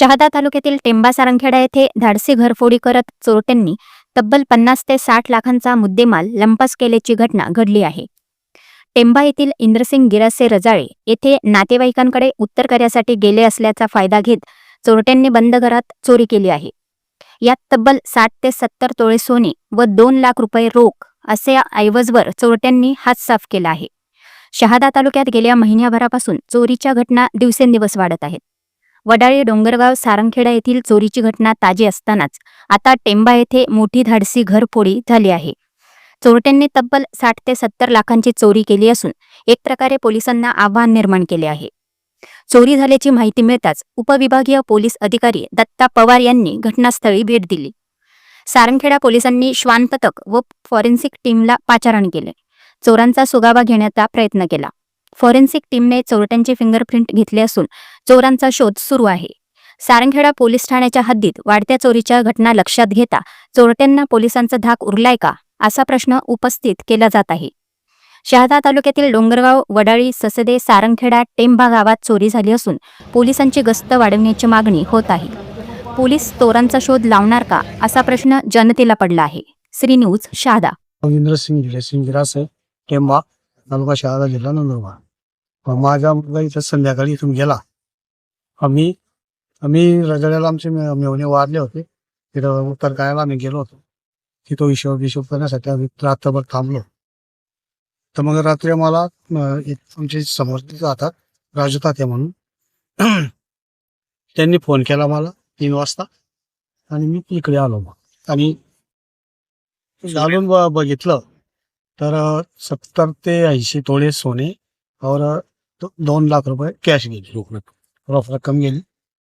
शहादा तालुक्यातील टेंबा सारंगखेडा येथे धाडसी घरफोडी करत चोरट्यांनी तब्बल पन्नास ते साठ लाखांचा मुद्देमाल लंपास केल्याची घटना घडली आहे. टेंबा येथील इंद्रसिंग गिरासे रजाळे येथे नातेवाईकांकडे उत्तर कार्यासाठी गेले असल्याचा फायदा घेत चोरट्यांनी बंद घरात चोरी केली आहे. यात तब्बल साठ ते सत्तर तोळे सोने व दोन लाख रुपये रोख असे ऐवजवर चोरट्यांनी हात साफ केला आहे. शहादा तालुक्यात गेल्या महिन्याभरापासून चोरीच्या घटना दिवसेंदिवस वाढत आहेत. वडाळी डोंगरगाव सारंगखेडा येथील चोरीची घटना ताजी असतानाच आता टेंबा येथे मोठी धाडसी घरफोडी झाली आहे. चोरट्यांनी तब्बल साठ ते सत्तर लाखांची चोरी केली असून एक प्रकारे पोलिसांना आव्हान निर्माण केले आहे. चोरी झाल्याची माहिती मिळताच उपविभागीय पोलीस अधिकारी दत्ता पवार यांनी घटनास्थळी भेट दिली. सारंगखेडा पोलिसांनी श्वान पथक व फॉरेन्सिक टीमला पाचारण केले. चोरांचा सुगावा घेण्याचा प्रयत्न केला. फॉरेन्सिक टीमने चोरट्यांचे फिंगरप्रिंट घेतले असून चोरांचा शोध सुरू आहे. सारंगखेडा पोलीस ठाण्याच्या हद्दीत वाढत्या चोरीच्या घटना लक्षात घेता चोरट्यांना पोलिसांचा धाक उरलाय का? असा प्रश्न उपस्थित केला जात आहे. शहादा तालुक्यातील डोंगरगाव वडाळी ससदे सारंगखेडा टेंभा गावात चोरी झाली असून पोलिसांची गस्त वाढवण्याची मागणी होत आहे. पोलीस चोरांचा शोध लावणार का? असा प्रश्न जनतेला पडला आहे. श्री न्यूज शहादा रवींद्र सिंग जयसिंग तालुका शहादा जिल्हा नंदुरबार. मग माझा मुलगा इथं संध्याकाळी इथून गेला. आम्ही आम्ही रजड्याला आमचे मेवणे वारले होते. तिथं उत्तर कायला आम्ही गेलो होतो. तिथं हिशोब बिशोब करण्यासाठी आम्ही रात्रभर थांबलो. तर मग रात्री आम्हाला आमचे समोर जातात राजू तात्या म्हणून. त्यांनी फोन केला मला तीन वाजता. आणि मी इकडे आलो मग. आणि घालून ब- बघितलं. तर सत्तर ते ऐंशी तोळे सोने और दो- दोन लाख रुपये कॅश गेली. रोख रक्कम. रोख रक्कम गेली.